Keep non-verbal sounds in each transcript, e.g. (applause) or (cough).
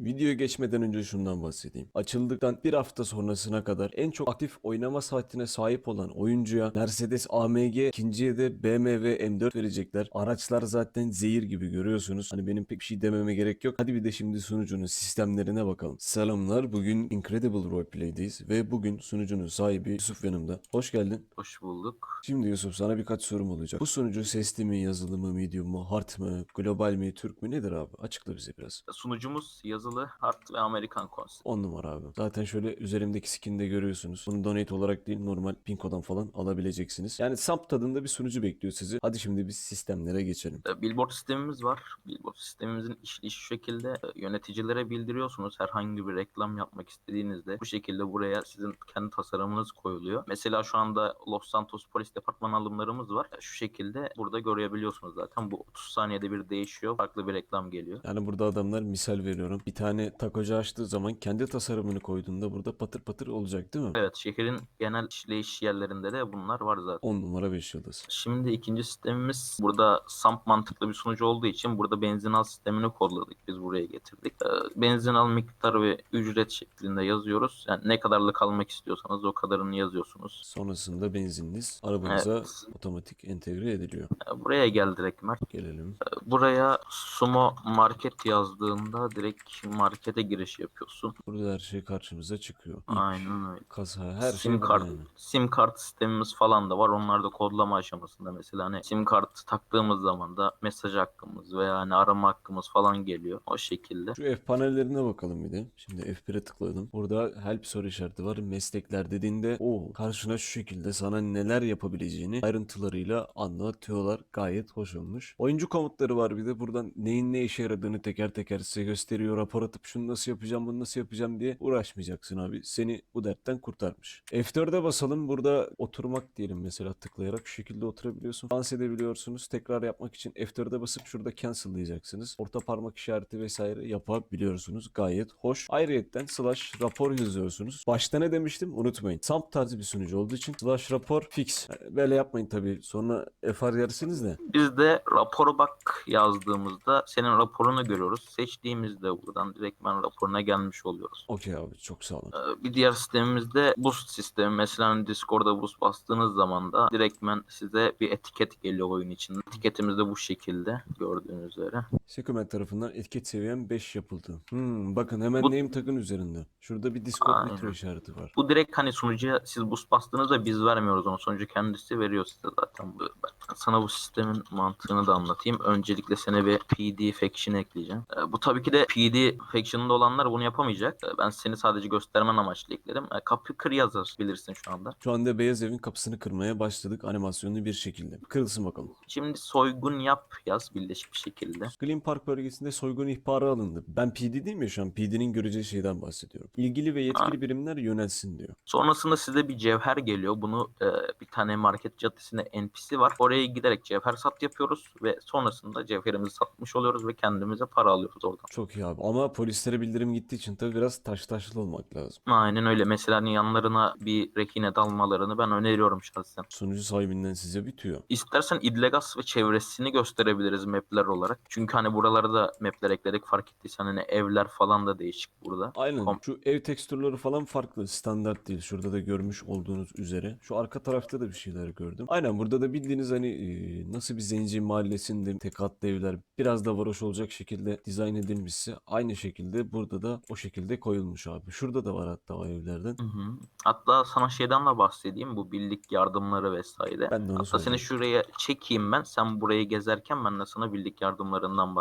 Videoya geçmeden önce şundan bahsedeyim. Açıldıktan bir hafta sonrasına kadar en çok aktif oynama saatine sahip olan oyuncuya Mercedes AMG, ikinciye de BMW M4 verecekler. Araçlar zaten zehir gibi görüyorsunuz. Hani benim pek bir şey dememe gerek yok. Hadi bir de şimdi sunucunun sistemlerine bakalım. Selamlar. Bugün Incredible Roleplay'deyiz ve bugün sunucunun sahibi Yusuf yanımda. Hoş geldin. Hoş bulduk. Şimdi Yusuf sana birkaç sorum olacak. Bu sunucu sesli mi, yazılı mı, medium mu, hard mı, global mi, Türk mü nedir abi? Açıkla bize biraz. Sunucumuz yazılı, hard ve Amerikan konsept. 10 numara abi. Zaten şöyle üzerimdeki skinde görüyorsunuz. Bunu donate olarak değil normal Pinko'dan falan alabileceksiniz. Yani SAP tadında bir sunucu bekliyor sizi. Hadi şimdi biz sistemlere geçelim. E, Billboard sistemimiz var. Billboard sistemimizin işleyiş şu şekilde e, yöneticilere bildiriyorsunuz. Herhangi bir reklam yapmak istediğinizde bu şekilde buraya sizin kendi tasarımınız koyuluyor. Mesela şu anda Los Santos Polis Departmanı alımlarımız var. E, Şu şekilde burada görebiliyorsunuz zaten. Bu 30 saniyede bir değişiyor. Farklı bir reklam geliyor. Yani burada adamlar misal veriyorum. Bir tane takocu açtığı zaman kendi tasarımını koyduğunda burada patır patır olacak değil mi? Evet şehrin genel işleyiş yerlerinde de bunlar var zaten. 10 numara 5 yıldız. Şimdi ikinci sistemimiz burada SAMP mantıklı bir sunucu olduğu için burada benzin al sistemini kodladık. Biz buraya getirdik. Ee, Benzin al miktarı ve ücret şeklinde yazıyoruz. Yani ne kadarlık almak istiyorsanız o kadarını yazıyorsunuz. Sonrasında benzininiz arabanıza Evet. otomatik entegre ediliyor. Ee, Buraya gel direkt Mert. Gelelim. Buraya Sumo Market yazdığında direkt markete giriş yapıyorsun. Burada her şey karşımıza çıkıyor. İp, Aynen öyle. kasa her şey sim burada kart, yani. sim kart sistemimiz falan da var. Onlar da kodlama aşamasında mesela hani sim kart taktığımız zaman da mesaj hakkımız veya hani arama hakkımız falan geliyor. O şekilde. Şu F panellerine bakalım bir de. Şimdi F1'e tıkladım. Burada help soru işareti var. Meslekler dediğinde o karşına şu şekilde sana neler yapabileceğini ayrıntılarıyla anlatıyorlar. Gayet hoş olmuş. Oyuncu komutları var bir de. Buradan neyin ne işe yaradığını teker teker size gösteriyor. Rapor atıp şunu nasıl yapacağım bunu nasıl yapacağım diye uğraşmayacaksın abi. Seni bu dertten kurtarmış. F4'e basalım. Burada oturmak diyelim mesela tıklayarak şu şekilde oturabiliyorsun. Dans edebiliyorsunuz. Tekrar yapmak için F4'e basıp şurada cancel diyeceksiniz. Orta parmak işareti vesaire yapabiliyorsunuz. Gayet hoş. Ayrıyetten slash rapor yazıyorsunuz. Başta ne demiştim? Unutmayın. SAMP tarzı bir sunucu olduğu için slash rapor fix. Böyle yapmayın tabii. Sonra FR yersiniz de. Biz de rapor bak yazdığımızda senin raporunu görüyoruz. Seçtiğimizde buradan direktmen raporuna gelmiş oluyoruz. Okey abi çok sağ olun. Ee, Bir diğer sistemimizde boost sistemi. Mesela hani Discord'da boost bastığınız zaman da direktmen size bir etiket geliyor oyun içinde. Etiketimiz de bu şekilde gördüğünüz üzere. Secumet tarafından etiket seviyem 5 yapıldı. Hmm, bakın hemen Bu- name tag'ın üzerinde. Şurada bir Discord nitro işareti var. Bu direkt hani sunucuya siz boost bastığınızda biz vermiyoruz onu. Sunucu kendisi veriyor size zaten. Bu- Ben sana bu sistemin mantığını da anlatayım. Öncelikle sana bir PD faction ekleyeceğim. Ee, Bu tabii ki de PD faction'ında olanlar bunu yapamayacak. Ee, Ben seni sadece göstermen amaçlı ekledim. Ee, Kapı kır yazar bilirsin şu anda. Şu anda Beyaz Evin kapısını kırmaya başladık animasyonlu bir şekilde. Kırılsın bakalım. Şimdi soygun yap yaz birleşik bir şekilde. Green Park bölgesinde soygun ihbarı alındı. Ben PD değil mi şu an? PD'nin göreceği şeyden bahsediyorum. İlgili ve yetkili Ha. birimler yönelsin diyor. Sonrasında size bir cevher geliyor. Bunu e, bir tane market caddesinde NPC var. Oraya giderek cevher sat yapıyoruz ve sonrasında cevherimizi satmış oluyoruz ve kendimize para alıyoruz oradan. Çok iyi abi. Ama polislere bildirim gittiği için tabii biraz taş taşlı olmak lazım. Aynen öyle. Mesela yanlarına bir rehine dalmalarını ben öneriyorum şahsen. Sunucu sahibinden size bitiyor. İstersen İdlegas ve çevresini gösterebiliriz mapler olarak. Çünkü hani buralara da mapler ekledik fark ettiysen hani evler falan da değişik burada. Aynen. Kom- Şu ev tekstürleri falan farklı. Standart değil. Şurada da görmüş olduğunuz üzere. Şu arka tarafta da bir şeyler gördüm. Aynen burada da bildiğiniz hani e, nasıl bir zenci mahallesinde tek katlı evler biraz da varoş olacak şekilde dizayn edilmişse aynı şekilde burada da o şekilde koyulmuş abi. Şurada da var hatta o evlerden. Hı hı. Hatta sana şeyden de bahsedeyim bu birlik yardımları vesaire. Ben de onu Hatta seni söyleyeyim. şuraya çekeyim ben. Sen burayı gezerken ben de sana birlik yardımlarından bahsedeyim.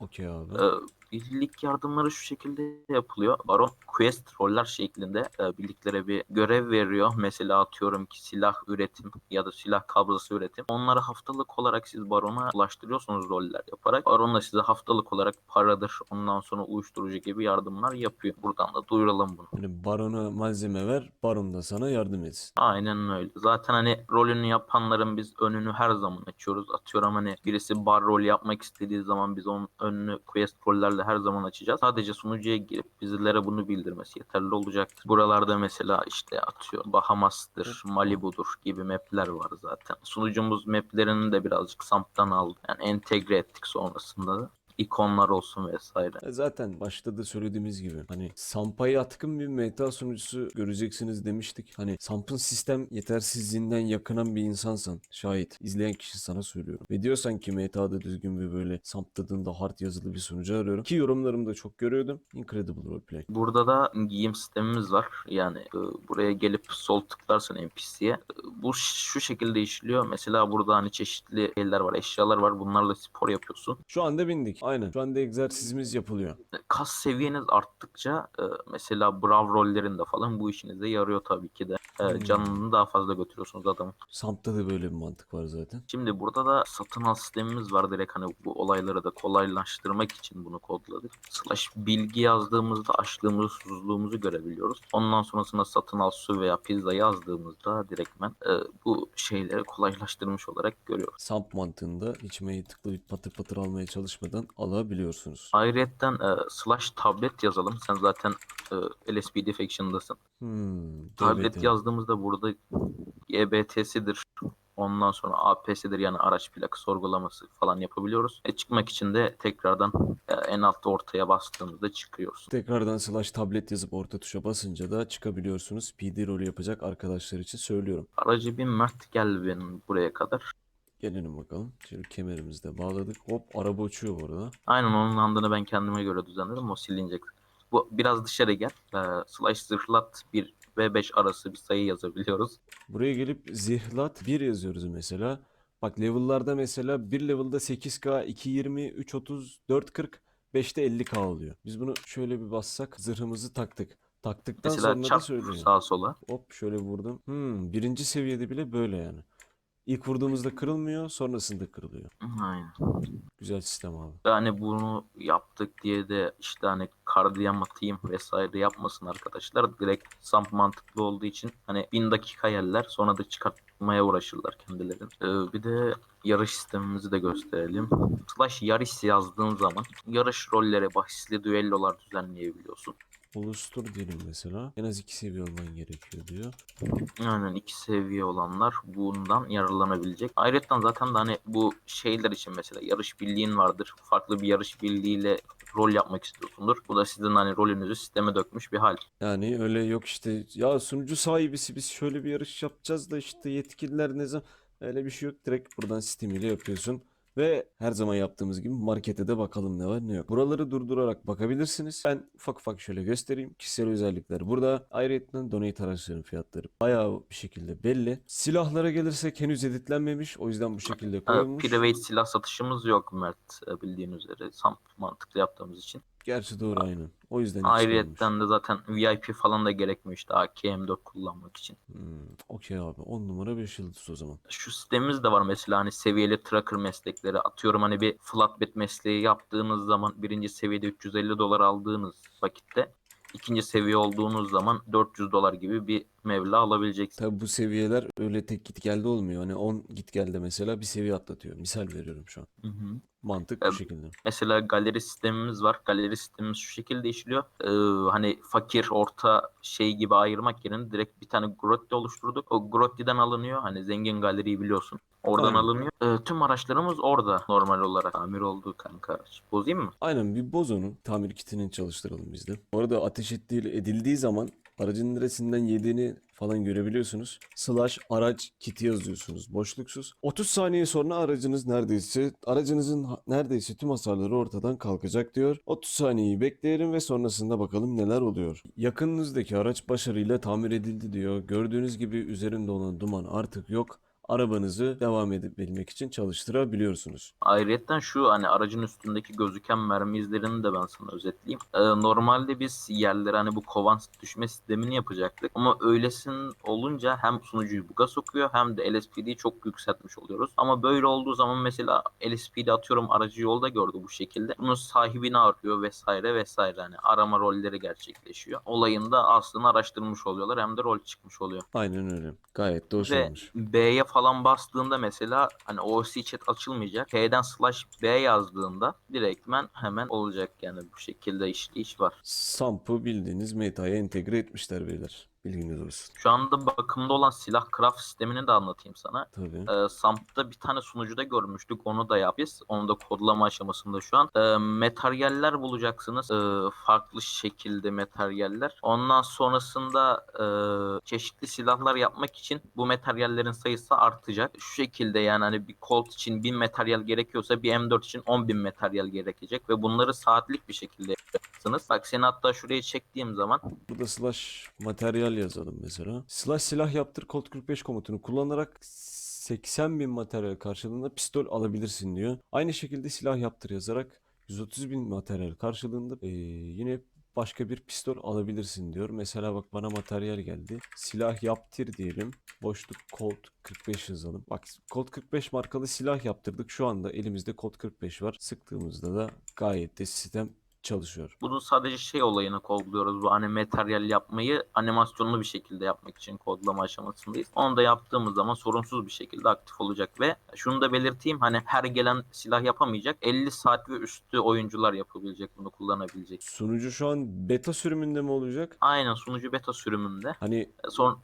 Okey abi. Ee, birlik yardımları şu şekilde yapılıyor. Baron quest roller şeklinde e, birliklere bir görev veriyor. Mesela atıyorum ki silah üretim ya da silah kablosu üretim. Onları haftalık olarak siz barona ulaştırıyorsunuz roller yaparak. Baron da size haftalık olarak paradır. Ondan sonra uyuşturucu gibi yardımlar yapıyor. Buradan da duyuralım bunu. Hani barona malzeme ver, baron da sana yardım etsin. Aynen öyle. Zaten hani rolünü yapanların biz önünü her zaman açıyoruz. Atıyorum hani birisi bar rol yapmak istediği zaman biz onun önünü quest rollerle her zaman açacağız. Sadece sunucuya girip bizlere bunu bildirmesi yeterli olacaktır. Buralarda mesela işte atıyor Bahamas'tır, Malibu'dur gibi mapler var zaten. Sunucumuz maplerini de birazcık SAMP'tan aldı. Yani entegre ettik sonrasında da. İkonlar olsun vesaire. E Zaten başta da söylediğimiz gibi hani Samp'a yatkın bir meta sunucusu göreceksiniz demiştik. Hani Samp'ın sistem yetersizliğinden yakınan bir insansan şayet izleyen kişi sana söylüyorum. Ve diyorsan ki meta'da düzgün bir böyle Samp tadında hard yazılı bir sunucu arıyorum. Ki yorumlarımda çok görüyordum. Incredible Roleplay. Burada da giyim sistemimiz var. Yani e, buraya gelip sol tıklarsan NPC'ye. e, bu şu şekilde işliyor. Mesela burada hani çeşitli şeyler var, eşyalar var. Bunlarla spor yapıyorsun. Şu anda bindik. Aynen. Şu anda egzersizimiz yapılıyor. kas seviyeniz arttıkça e, mesela brav rollerinde falan bu işinize yarıyor tabii ki de. E, Hmm. canını daha fazla götürüyorsunuz adamın. Samp'ta da böyle bir mantık var zaten. Şimdi burada da satın al sistemimiz var direkt hani bu olayları da kolaylaştırmak için bunu kodladık. Slash bilgi yazdığımızda açlığımızı susuzluğumuzu görebiliyoruz. Ondan sonrasında satın al su veya pizza yazdığımızda direktmen e, bu şeyleri kolaylaştırmış olarak görüyoruz. Samp mantığında içmeyi tıklayıp patır patır almaya çalışmadan alabiliyorsunuz. Ayrıyetten e, slash tablet yazalım. Sen zaten e, LSPD Faction'dasın. Hmm, Tablet DBT. yazdığımızda burada GBT'sidir. Ondan sonra APS'dir yani araç plaka sorgulaması falan yapabiliyoruz. E çıkmak için de tekrardan e, en altta ortaya bastığımızda çıkıyoruz. Tekrardan slash tablet yazıp orta tuşa basınca da çıkabiliyorsunuz. PD rolü yapacak arkadaşlar için söylüyorum. Aracı bir Mert geldi benim buraya kadar. Gelelim bakalım. Şöyle kemerimizi de bağladık. Hop araba uçuyor bu arada. Aynen onun andını ben kendime göre düzenledim. O silinecek. Bu biraz dışarı gel. E, slash zırhlat 1 ve 5 arası bir sayı yazabiliyoruz. Buraya gelip zihlat 1 yazıyoruz mesela. Bak level'larda mesela bir level'da 8K, 220, 330, 440, 5'te 50K oluyor. Biz bunu şöyle bir bassak zırhımızı taktık. Taktıktan Mesela sonra da çarp söylüyor. sağa sola. Hop şöyle vurdum. Hmm, birinci seviyede bile böyle yani. İlk vurduğumuzda kırılmıyor, sonrasında kırılıyor. Aynen. Güzel sistem abi. Yani bunu yaptık diye de işte hani kardiyamatayım vesaire yapmasın arkadaşlar. Direkt samp mantıklı olduğu için hani bin dakika yerler sonra da çıkartmaya uğraşırlar kendileri. Ee, bir de yarış sistemimizi de gösterelim. Slash yarış yazdığın zaman yarış rolleri bahisli düellolar düzenleyebiliyorsun. Oluştur diyelim mesela. En az iki seviye olman gerekiyor diyor. Aynen iki seviye olanlar bundan yararlanabilecek. Ayrıca zaten de hani bu şeyler için mesela yarış birliğin vardır. Farklı bir yarış birliğiyle rol yapmak istiyorsundur. Bu da sizin hani rolünüzü sisteme dökmüş bir hal. Yani öyle yok işte ya sunucu sahibisi biz şöyle bir yarış yapacağız da işte yetkililer ne zaman öyle bir şey yok. Direkt buradan Steam ile yapıyorsun. Ve her zaman yaptığımız gibi markete de bakalım ne var ne yok. Buraları durdurarak bakabilirsiniz. Ben ufak ufak şöyle göstereyim. Kişisel özellikler burada. Ayrıca donate araçların fiyatları bayağı bir şekilde belli. Silahlara gelirsek henüz editlenmemiş. O yüzden bu şekilde koyulmuş. Private silah satışımız yok Mert e, bildiğin üzere. Samp mantıklı yaptığımız için. Gerçi doğru aynen. O yüzden hiç Ayrıyetten de zaten VIP falan da gerekmiyor işte AK-M4 kullanmak için. Hmm, okey abi. 10 numara 5 yıldız o zaman. Şu sistemimiz de var mesela hani seviyeli tracker meslekleri. Atıyorum hani bir flatbed mesleği yaptığınız zaman birinci seviyede 350 dolar aldığınız vakitte ikinci seviye olduğunuz zaman 400 dolar gibi bir meblağ alabileceksiniz. Tabi bu seviyeler öyle tek git gelde olmuyor. Hani 10 git gelde mesela bir seviye atlatıyor. Misal veriyorum şu an. Hı hı. Mantık bu Evet. şekilde. Mesela galeri sistemimiz var. Galeri sistemimiz şu şekilde işliyor. Ee, hani fakir, orta şey gibi ayırmak yerine direkt bir tane grotti oluşturduk. O grottiden alınıyor. Hani zengin galeriyi biliyorsun. Oradan Aynen. alınıyor. Ee, tüm araçlarımız orada normal olarak. Tamir oldu kanka. Bozayım mı? Aynen bir boz onu. Tamir kitini çalıştıralım biz de. Bu arada ateş edildiği zaman aracın neresinden yediğini falan görebiliyorsunuz. Slash araç kiti yazıyorsunuz boşluksuz. 30 saniye sonra aracınız neredeyse aracınızın neredeyse tüm hasarları ortadan kalkacak diyor. 30 saniyeyi bekleyelim ve sonrasında bakalım neler oluyor. Yakınınızdaki araç başarıyla tamir edildi diyor. Gördüğünüz gibi üzerinde olan duman artık yok. Arabanızı devam edebilmek için çalıştırabiliyorsunuz. Ayrıyeten şu hani aracın üstündeki gözüken mermi izlerini de ben sana özetleyeyim. Ee, normalde biz yerlere hani bu kovan düşme sistemini yapacaktık. Ama öylesin olunca hem sunucuyu buga sokuyor hem de LSPD'yi çok yükseltmiş oluyoruz. Ama böyle olduğu zaman mesela LSPD atıyorum aracı yolda gördü bu şekilde. Bunun sahibini arıyor vesaire vesaire. Hani arama rolleri gerçekleşiyor. Olayında aslında araştırmış oluyorlar hem de rol çıkmış oluyor. Aynen öyle. Gayet de hoş Ve olmuş. B'ye falan bastığında mesela hani OC chat açılmayacak. K'den slash B yazdığında direktmen hemen olacak yani bu şekilde işleyiş var. Samp'ı bildiğiniz meta'ya entegre etmişler beyler. Bilginiz olsun. Şu anda bakımda olan silah craft sistemini de anlatayım sana. Tabii. Ee, SAMP'ta bir tane sunucuda görmüştük. Onu da yap biz. Onu da kodlama aşamasında şu an. Ee, materyaller bulacaksınız. Ee, farklı şekilde materyaller. Ondan sonrasında e, çeşitli silahlar yapmak için bu materyallerin sayısı artacak. Şu şekilde yani hani bir Colt için 1000 materyal gerekiyorsa bir M4 için 10.000 materyal gerekecek ve bunları saatlik bir şekilde yapacaksınız. Bak seni hatta şuraya çektiğim zaman Burada slash materyal yazalım mesela. Slash silah yaptır Colt 45 komutunu kullanarak 80 bin materyal karşılığında pistol alabilirsin diyor. Aynı şekilde silah yaptır yazarak 130 bin materyal karşılığında eee, yine başka bir pistol alabilirsin diyor. Mesela bak bana materyal geldi. Silah yaptır diyelim. Boşluk Colt 45 yazalım. Bak Colt 45 markalı silah yaptırdık. Şu anda elimizde Colt 45 var. Sıktığımızda da gayet de sistem çalışıyor. Bunun sadece şey olayını kodluyoruz. Bu hani materyal yapmayı animasyonlu bir şekilde yapmak için kodlama aşamasındayız. Onu da yaptığımız zaman sorunsuz bir şekilde aktif olacak ve şunu da belirteyim hani her gelen silah yapamayacak. 50 saat ve üstü oyuncular yapabilecek bunu kullanabilecek. Sunucu şu an beta sürümünde mi olacak? Aynen sunucu beta sürümünde. Hani Son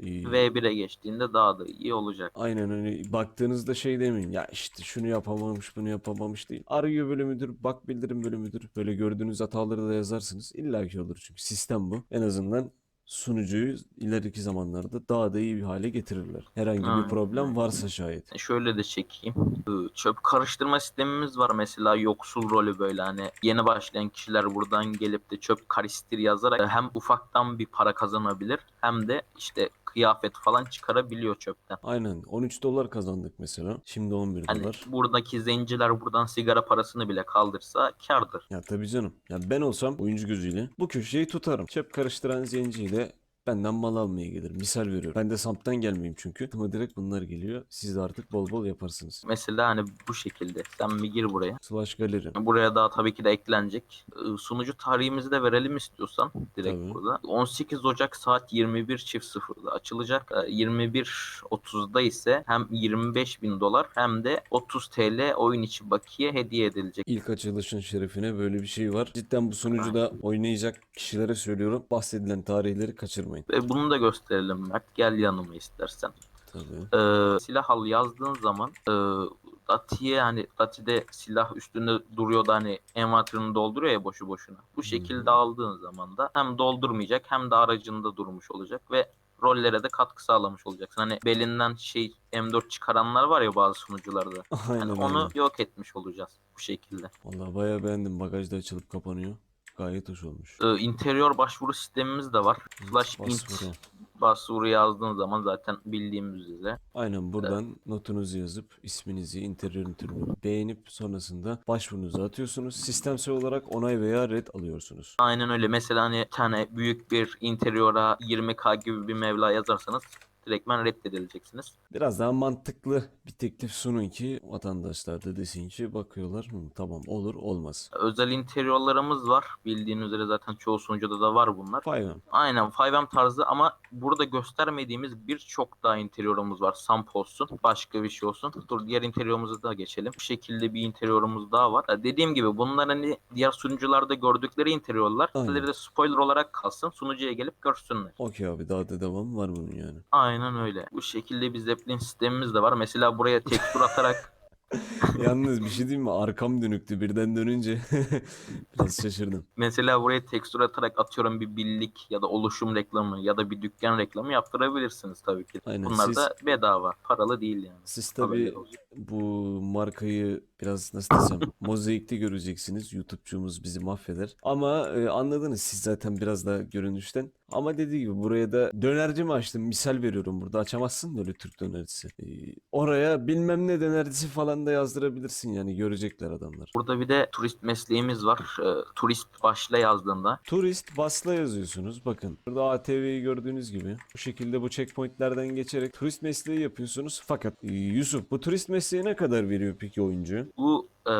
V1'e geçtiğinde daha da iyi olacak. aynen hani baktığınızda şey demeyin ya işte şunu yapamamış bunu yapamamış değil. Arıyor bölümüdür, bak bildirim bölümüdür. Böyle gördüğünüz hataları da yazarsınız. İlla ki olur çünkü sistem bu. En azından sunucuyu ileriki zamanlarda daha da iyi bir hale getirirler. Herhangi bir Aynen. problem varsa şayet. Şöyle de çekeyim. Ee, Çöp karıştırma sistemimiz var mesela yoksul rolü böyle hani yeni başlayan kişiler buradan gelip de çöp karıştır yazarak hem ufaktan bir para kazanabilir hem de işte kıyafet falan çıkarabiliyor çöpten. Aynen 13 dolar kazandık mesela. Şimdi 11 Hani dolar. buradaki zenciler buradan sigara parasını bile kaldırsa kardır. Ya tabii canım. Ya ben olsam oyuncu gözüyle bu köşeyi tutarım. Çöp karıştıran zenciyle benden mal almaya gelir. Misal veriyorum. Ben de Samp'tan gelmeyeyim çünkü. Ama direkt bunlar geliyor. Siz de artık bol bol yaparsınız. Mesela hani bu şekilde. Sen bir gir buraya. Slash galeri. Buraya daha tabii ki de eklenecek. Ee, Sunucu tarihimizi de verelim istiyorsan direkt Tabii. burada. 18 Ocak saat 21.00'da açılacak. Ee, 21.30'da ise hem 25 bin dolar hem de 30 TL oyun içi bakiye hediye edilecek. İlk açılışın şerefine böyle bir şey var. Cidden bu sunucuda oynayacak kişilere söylüyorum. Bahsedilen tarihleri kaçırmayın. Ve bunu da gösterelim Mert. Gel yanıma istersen. Tabii. Ee, silah al yazdığın zaman e, Dati'ye hani Dati'de silah üstünde duruyor da hani envanterini dolduruyor ya boşu boşuna. Bu şekilde aldığın zaman da hem doldurmayacak hem de aracında durmuş olacak ve rollere de katkı sağlamış olacaksın. Hani belinden şey M4 çıkaranlar var ya bazı sunucularda. (laughs) Aynen öyle. onu yok etmiş olacağız bu şekilde. Vallahi bayağı beğendim. Bagajda açılıp kapanıyor. Gayet hoş olmuş. Ee, interior başvuru sistemimiz de var. Slash int Başvuru. yazdığın zaman zaten bildiğimiz üzere Aynen buradan notunuzu yazıp isminizi, interiyörün türünü beğenip sonrasında başvurunuzu atıyorsunuz. Sistemsel olarak onay veya red alıyorsunuz. Aynen öyle. Mesela hani tane büyük bir interiora 20k gibi bir meblağ yazarsanız direktmen reddedileceksiniz. Biraz daha mantıklı bir teklif sunun ki vatandaşlar da desin ki bakıyorlar "Hı, tamam olur olmaz. Özel interiorlarımız var. Bildiğin üzere zaten çoğu sunucuda da var bunlar. Five'm. Aynen 5M tarzı ama burada göstermediğimiz birçok daha interiorumuz var. Samp olsun, başka bir şey olsun. Dur diğer interiorumuza da geçelim. Bu şekilde bir interiorumuz daha var. Ya dediğim gibi bunlar hani diğer sunucularda gördükleri interiorlar. Aynen. Sizleri de spoiler olarak kalsın. Sunucuya gelip görsünler. Okey abi daha da devam var bunun yani. Aynen öyle. Bu şekilde bir zeppelin sistemimiz de var. Mesela buraya tekstür atarak (laughs) Yalnız bir şey diyeyim mi? Arkam dönüktü birden dönünce (laughs) biraz şaşırdım. mesela buraya tekstür atarak atıyorum bir billik ya da oluşum reklamı ya da bir dükkan reklamı yaptırabilirsiniz tabii ki. Aynen, Bunlar siz- da bedava. Paralı değil yani. Siz tabii olsun. bu markayı biraz nasıl desem mozaikte göreceksiniz. YouTube'cumuz bizi mahveder. Ama e, anladınız siz zaten biraz da görünüşten. Ama dediği gibi buraya da dönerci mi açtım? Misal veriyorum burada. Açamazsın da öyle Türk dönercisi. E, oraya bilmem ne dönercisi falan da yazdırabilirsin yani görecekler adamlar. Burada bir de turist mesleğimiz var. Ee, turist başla yazdığında Turist basla yazıyorsunuz. Bakın burada ATV'yi gördüğünüz gibi bu şekilde bu checkpointlerden geçerek turist mesleği yapıyorsunuz. Fakat e, Yusuf bu turist mesleği ne kadar veriyor peki oyuncu? Bu e,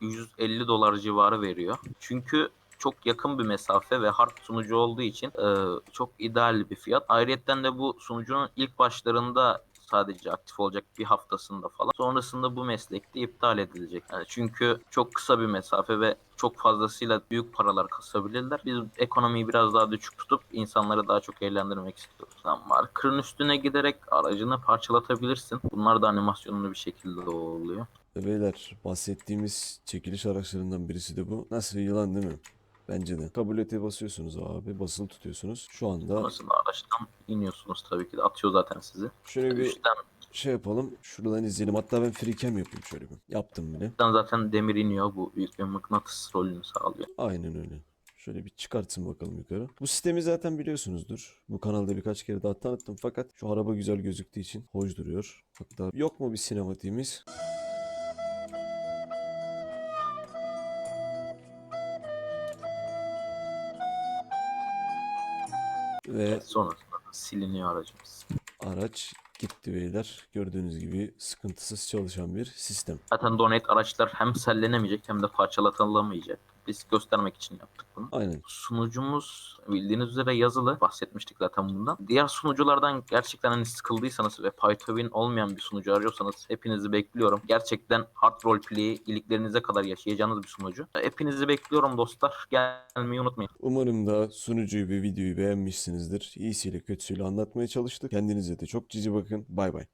150 dolar civarı veriyor. Çünkü çok yakın bir mesafe ve hard sunucu olduğu için e, çok ideal bir fiyat. Ayrıca de bu sunucunun ilk başlarında sadece aktif olacak bir haftasında falan. Sonrasında bu meslekte iptal edilecek. Yani çünkü çok kısa bir mesafe ve çok fazlasıyla büyük paralar kasabilirler. Biz ekonomiyi biraz daha düşük tutup insanları daha çok eğlendirmek istiyoruz. Yani markerın üstüne giderek aracını parçalatabilirsin. Bunlar da animasyonlu bir şekilde oluyor. Ve beyler bahsettiğimiz çekiliş araçlarından birisi de bu. Nasıl bir yılan değil mi? Bence de. Kabul ete basıyorsunuz abi. Basılı tutuyorsunuz. Şu anda Sonrasında araçtan iniyorsunuz tabii ki de atıyor zaten sizi. şöyle bir Üstten, şey yapalım. Şuradan izleyelim. Hatta ben freecam yapayım şöyle bir. Yaptım bile. üstten zaten demir iniyor. Bu büyük bir mıknatıs rolünü sağlıyor. Aynen öyle. Şöyle bir çıkartsın bakalım yukarı. Bu sistemi zaten biliyorsunuzdur. Bu kanalda birkaç kere daha tanıttım fakat şu araba güzel gözüktüğü için hoş duruyor. Hatta yok mu bir sinematiğimiz? Ve Sonrasında da siliniyor aracımız. araç gitti beyler. Gördüğünüz gibi sıkıntısız çalışan bir sistem. Zaten donate araçlar hem sellenemeyecek hem de parçalatılamayacak. Biz göstermek için yaptık bunu. Aynen. Sunucumuz bildiğiniz üzere yazılı. Bahsetmiştik zaten bundan. Diğer sunuculardan gerçekten hani sıkıldıysanız ve PyTwin olmayan bir sunucu arıyorsanız hepinizi bekliyorum. Gerçekten hard roleplay'i iliklerinize kadar yaşayacağınız bir sunucu. Hepinizi bekliyorum dostlar. Gelmeyi unutmayın. Umarım da sunucuyu ve videoyu beğenmişsinizdir. İyisiyle kötüsüyle anlatmaya çalıştık. Kendinize de çok cici bakın. Bay bay.